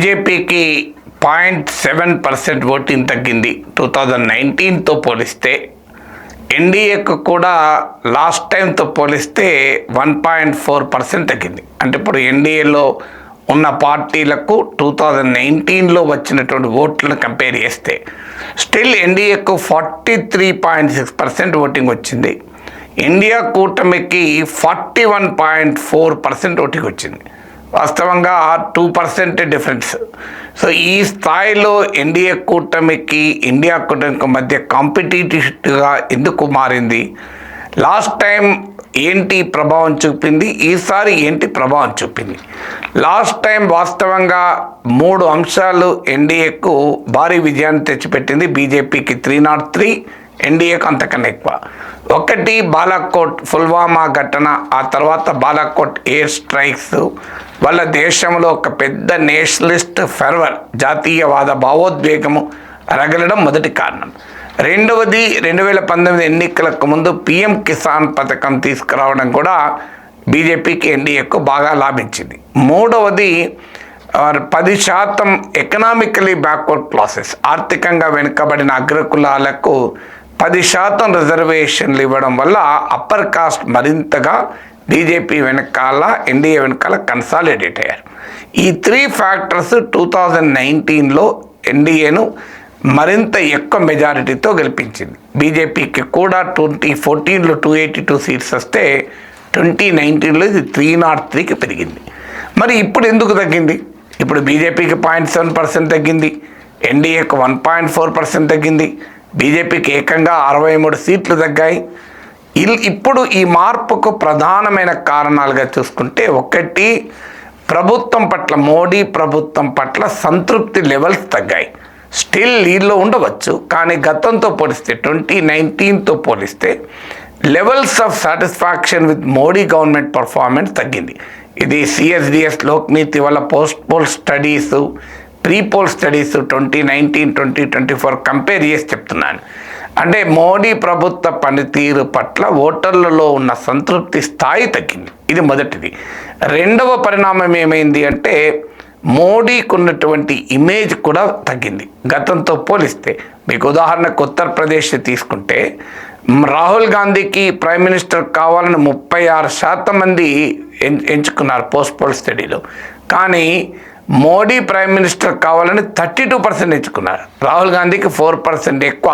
బీజేపీకి point seven percent voting తగ్గింది. Two thousand నైన్టీన్తో పోలిస్తే ఎన్డీఏకు కూడా లాస్ట్ టైంతో పోలిస్తే వన్ పాయింట్ ఫోర్ పర్సెంట్ తగ్గింది. అంటే ఇప్పుడు ఎన్డీఏలో ఉన్న పార్టీలకు టూ థౌజండ్ నైన్టీన్లో వచ్చినటువంటి ఓట్లను కంపేర్ చేస్తే still ఎన్డీఏకు forty three point six percent voting వచ్చింది. ఇండియా కూటమికి forty one point four percent voting వచ్చింది. వాస్తవంగా టూ పర్సెంట్ డిఫరెన్స్ సో ఈ స్థాయిలో ఎన్డీఏ కూటమికి ఇండియా కూటమికి మధ్య కాంపిటేటివ్గా ఎందుకు మారింది? లాస్ట్ టైం ఏంటి ప్రభావం చూపింది? ఈసారి ఏంటి ప్రభావం చూపింది? లాస్ట్ టైం వాస్తవంగా మూడు అంశాలు ఎన్డీఏకు భారీ విజయాన్ని తెచ్చిపెట్టింది బీజేపీకి త్రీ నాట్ త్రీ ఎన్డీఏకు అంతకన్నా ఎక్కువ. ఒకటి బాలాకోట్ పుల్వామా ఘటన ఆ తర్వాత బాలాకోట్ ఎయిర్ స్ట్రైక్స్. వాళ్ళ దేశంలో ఒక పెద్ద నేషనలిస్ట్ ఫెర్వర్ జాతీయవాద భావోద్వేగము రగలడం మొదటి కారణం. రెండవది రెండు వేల పంతొమ్మిది ఎన్నికలకు ముందు పిఎం కిసాన్ పథకం తీసుకురావడం కూడా బీజేపీకి ఎన్డీఏకు బాగా లాభించింది. మూడవది పది శాతం ఎకనామికలీ బ్యాక్వర్డ్ క్లాసెస్ ఆర్థికంగా వెనుకబడిన అగ్రకులాలకు పది శాతం రిజర్వేషన్లు ఇవ్వడం వల్ల అప్పర్ కాస్ట్ మరింతగా బీజేపీ వెనకాల ఎన్డీఏ వెనకాల కన్సాలిడేట్ అయ్యారు. ఈ త్రీ ఫ్యాక్టర్స్ టూ థౌజండ్ నైన్టీన్లో ఎన్డీఏను మరింత ఎక్కువ మెజారిటీతో గెలిపించింది. బీజేపీకి కూడా ట్వంటీ ఫోర్టీన్లో టూ ఎయిటీ టూ సీట్స్ వస్తే ట్వంటీ నైన్టీన్లో ఇది త్రీ నాట్ త్రీకి పెరిగింది. మరి ఇప్పుడు ఎందుకు తగ్గింది? ఇప్పుడు బీజేపీకి పాయింట్ సెవెన్ పర్సెంట్ తగ్గింది. ఎన్డీఏకి వన్ పాయింట్ ఫోర్ పర్సెంట్ తగ్గింది. బీజేపీకి ఏకంగా అరవై మూడు సీట్లు తగ్గాయి. ఇప్పుడు ఈ మార్పుకు ప్రధానమైన కారణాలుగా చూసుకుంటే ఒకటి ప్రభుత్వం పట్ల మోడీ ప్రభుత్వం పట్ల సంతృప్తి లెవెల్స్ తగ్గాయి. స్టిల్ లీడ్లో ఉండవచ్చు కానీ గతంతో పోలిస్తే ట్వంటీ నైన్టీన్తో పోలిస్తే levels of satisfaction with Modi government performance తగ్గింది. ఇది సిఎస్డిఎస్ లోక్నీతి వల్ల post poll studies pre poll studies twenty nineteen twenty twenty four compare చేసి చెప్తున్నాను. అంటే మోడీ ప్రభుత్వ పనితీరు పట్ల ఓటర్లలో ఉన్న సంతృప్తి స్థాయి తగ్గింది. ఇది మొదటిది. రెండవ పరిణామం ఏమైంది అంటే మోడీకి ఉన్నటువంటి ఇమేజ్ కూడా తగ్గింది. గతంతో పోలిస్తే మీకు ఉదాహరణకు ఉత్తరప్రదేశ్ తీసుకుంటే రాహుల్ గాంధీకి ప్రైమ్ మినిస్టర్ కావాలని ముప్పై ఆరు శాతం మంది ఎం- ఎంచుకున్నారు పోస్ట్ పోల్ స్టడీలో కానీ మోడీ ప్రైమ్ మినిస్టర్ కావాలని థర్టీ టూ పర్సెంట్ ఇచ్చుకున్నారు. రాహుల్ గాంధీకి ఫోర్ పర్సెంట్ ఎక్కువ.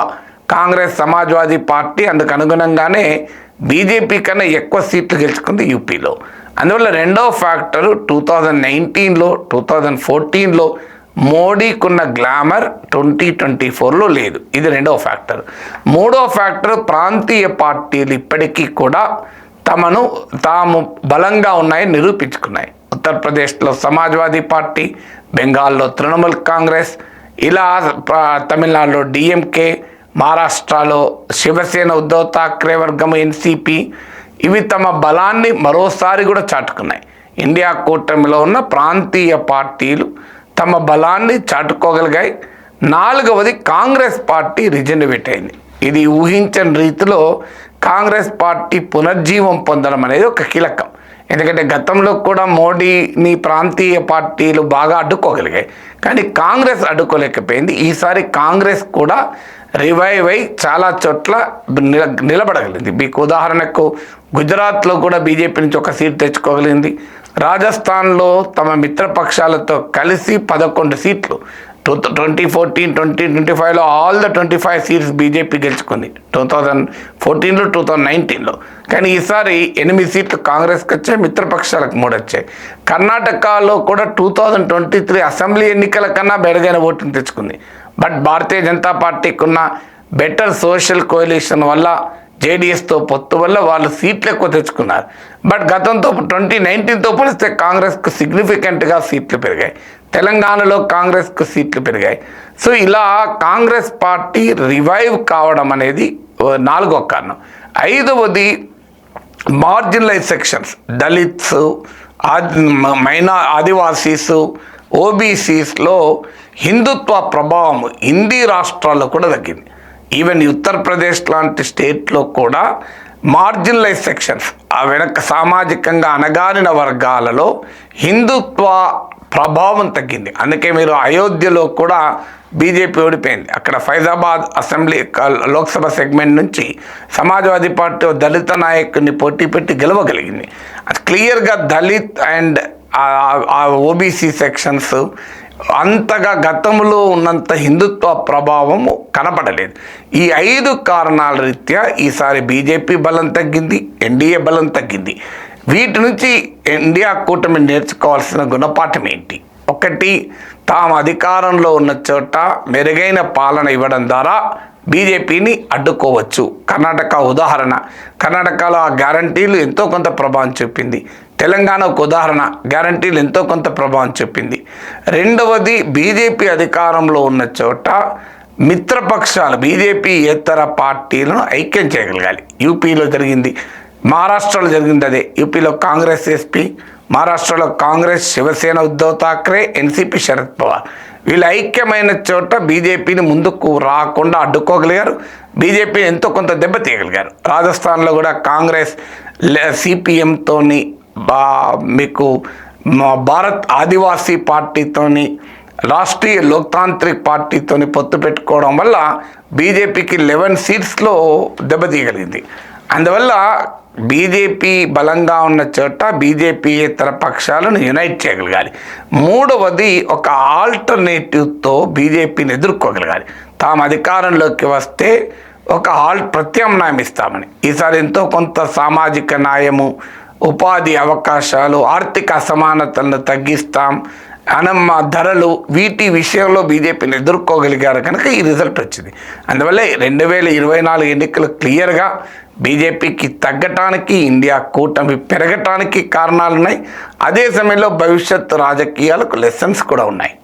కాంగ్రెస్ సమాజ్వాదీ పార్టీ అందుకు అనుగుణంగానే బీజేపీ కన్నా ఎక్కువ సీట్లు గెలుచుకుంది యూపీలో. అందువల్ల రెండవ ఫ్యాక్టర్ టూ థౌజండ్ నైన్టీన్లో టూ థౌజండ్ ఫోర్టీన్లో మోడీకున్న గ్లామర్ ట్వంటీ ట్వంటీ ఫోర్లో లేదు. ఇది రెండవ ఫ్యాక్టర్. మూడో ఫ్యాక్టర్ ప్రాంతీయ పార్టీలు ఇప్పటికీ కూడా తమను తాము బలంగా ఉన్నాయని నిరూపించుకున్నాయి. ఉత్తరప్రదేశ్లో సమాజ్వాదీ పార్టీ బెంగాల్లో తృణమూల్ కాంగ్రెస్ ఇలా తమిళనాడులో డిఎంకే మహారాష్ట్రలో శివసేన ఉద్ధవ్ థాక్రే వర్గం ఎన్సిపి ఇవి తమ బలాన్ని మరోసారి కూడా చాటుకున్నాయి. ఇండియా కూటమిలో ఉన్న ప్రాంతీయ పార్టీలు తమ బలాన్ని చాటుకోగలిగాయి. నాలుగవది కాంగ్రెస్ పార్టీ రిజనరేట్ అయింది. ఇది ఊహించని రీతిలో కాంగ్రెస్ పార్టీ పునర్జీవం పొందడం అనేది ఒక కీలకం. ఎందుకంటే గతంలో కూడా మోడీని ప్రాంతీయ పార్టీలు బాగా అడ్డుకోగలిగాయి. కానీ కాంగ్రెస్ అడ్డుకోలేకపోయింది. ఈసారి కాంగ్రెస్ కూడా రివైవ్ అయి చాలా చోట్ల నిల నిలబడగలిగింది. మీకు ఉదాహరణకు గుజరాత్లో కూడా బీజేపీ నుంచి ఒక సీట్ తెచ్చుకోగలిగింది. రాజస్థాన్లో తమ మిత్రపక్షాలతో కలిసి పదకొండు సీట్లు two twenty fourteen twenty twenty ఫైవ్లో all the twenty five seats BJP గెలుచుకుంది. టూ థౌజండ్ ఫోర్టీన్లో టూ థౌజండ్ నైన్టీన్లో కానీ ఈసారి ఎనిమిది సీట్లు కాంగ్రెస్కి వచ్చాయి మిత్రపక్షాలకు మూడు వచ్చాయి. కర్ణాటకలో కూడా two thousand twenty three assembly ఎన్నికల కన్నా మెరుగైన ఓటును తెచ్చుకుంది. బట్ భారతీయ జనతా పార్టీకి ఉన్న బెటర్ సోషల్ కోalition వల్ల జేడీఎస్తో పొత్తు వల్ల వాళ్ళు సీట్లు ఎక్కువ తెచ్చుకున్నారు. బట్ గతంతో ట్వంటీ నైన్టీన్తో పోలిస్తే కాంగ్రెస్కు సిగ్నిఫికెంట్గా సీట్లు పెరిగాయి. తెలంగాణలో కాంగ్రెస్కు సీట్లు పెరిగాయి. సో ఇలా కాంగ్రెస్ పార్టీ రివైవ్ కావడం అనేది నాలుగో కారణం. ఐదవది మార్జినలైజ్ సెక్షన్స్ దళిత్స్ మైనా ఆదివాసీస్ ఓబీసీస్లో హిందుత్వ ప్రభావం హిందీ రాష్ట్రాల్లో కూడా తగ్గింది. ఈవెన్ ఉత్తరప్రదేశ్ లాంటి స్టేట్లో కూడా మార్జినలైజ్ సెక్షన్స్ ఆ వెనక సామాజికంగా అణగారిన వర్గాలలో హిందుత్వ ప్రభావం తగ్గింది. అందుకే మీరు అయోధ్యలో కూడా బీజేపీ ఓడిపోయింది. అక్కడ ఫైజాబాద్ అసెంబ్లీ లోక్సభ సెగ్మెంట్ నుంచి సమాజ్వాదీ పార్టీ దళిత నాయకుడిని పోటీ పెట్టి గెలవగలిగింది. అది క్లియర్గా దళిత్ అండ్ ఆ ఓబీసీ సెక్షన్స్ అంతగా గతంలో ఉన్నంత హిందుత్వ ప్రభావం కనపడలేదు. ఈ ఐదు కారణాల రీత్యా ఈసారి బీజేపీ బలం తగ్గింది ఎన్డీఏ బలం తగ్గింది. వీటి నుంచి ఇండియా కూటమి నేర్చుకోవాల్సిన గుణపాఠం ఏంటి? ఒకటి తాము అధికారంలో ఉన్న చోట మెరుగైన పాలన ఇవ్వడం ద్వారా బీజేపీని అడ్డుకోవచ్చు. కర్ణాటక ఉదాహరణ. కర్ణాటకలో ఆ గ్యారంటీలు ఎంతో కొంత ప్రభావం చూపింది. తెలంగాణకు ఉదాహరణ. గ్యారంటీలు ఎంతో కొంత ప్రభావం చూపింది. రెండవది బీజేపీ అధికారంలో ఉన్న చోట మిత్రపక్షాలు బీజేపీ ఇతర పార్టీలను ఐక్యం చేయగలగాలి. యూపీలో జరిగింది. మహారాష్ట్రలో జరిగింది అదే యూపీలో కాంగ్రెస్ ఎస్పీ మహారాష్ట్రలో కాంగ్రెస్ శివసేన ఉద్ధవ్ ఠాక్రే ఎన్సీపీ శరద్ పవార్. వీళ్ళు ఐక్యమైన చోట బీజేపీని ముందుకు రాకుండా అడ్డుకోగలిగారు. బీజేపీని ఎంతో కొంత దెబ్బతీయగలిగారు రాజస్థాన్లో కూడా కాంగ్రెస్ సిపిఎంతోని బా మీకు మా భారత్ ఆదివాసీ పార్టీతోని రాష్ట్రీయ లోక్తాంత్రిక్ పార్టీతోని పొత్తు పెట్టుకోవడం వల్ల బీజేపీకి లెవెన్ సీట్స్లో దెబ్బతీయగలిగింది అందువల్ల బీజేపీ బలంగా ఉన్న చోట బీజేపీ ఇతర పక్షాలను యునైట్ చేయగలగాలి. మూడవది ఒక ఆల్టర్నేటివ్తో బీజేపీని ఎదుర్కోగలగాలి. తాము అధికారంలోకి వస్తే ఒక ఆల్ ప్రత్యామ్నాయం ఇస్తామని. ఈసారి ఎంతో కొంత సామాజిక న్యాయము ఉపాధి అవకాశాలు ఆర్థిక అసమానతలను తగ్గిస్తాం. అనమ్మ ధరలు వీటి విషయంలో బీజేపీని ఎదుర్కోగలిగారు కనుక ఈ రిజల్ట్ వచ్చింది. అందువల్ల రెండు వేల ఇరవై నాలుగు ఎన్నికలు క్లియర్గా బీజేపీకి తగ్గటానికి ఇండియా కూటమి పెరగటానికి కారణాలు ఉన్నాయి అదే సమయంలో భవిష్యత్ రాజకీయాలకు లెసన్స్ కూడా ఉన్నాయి.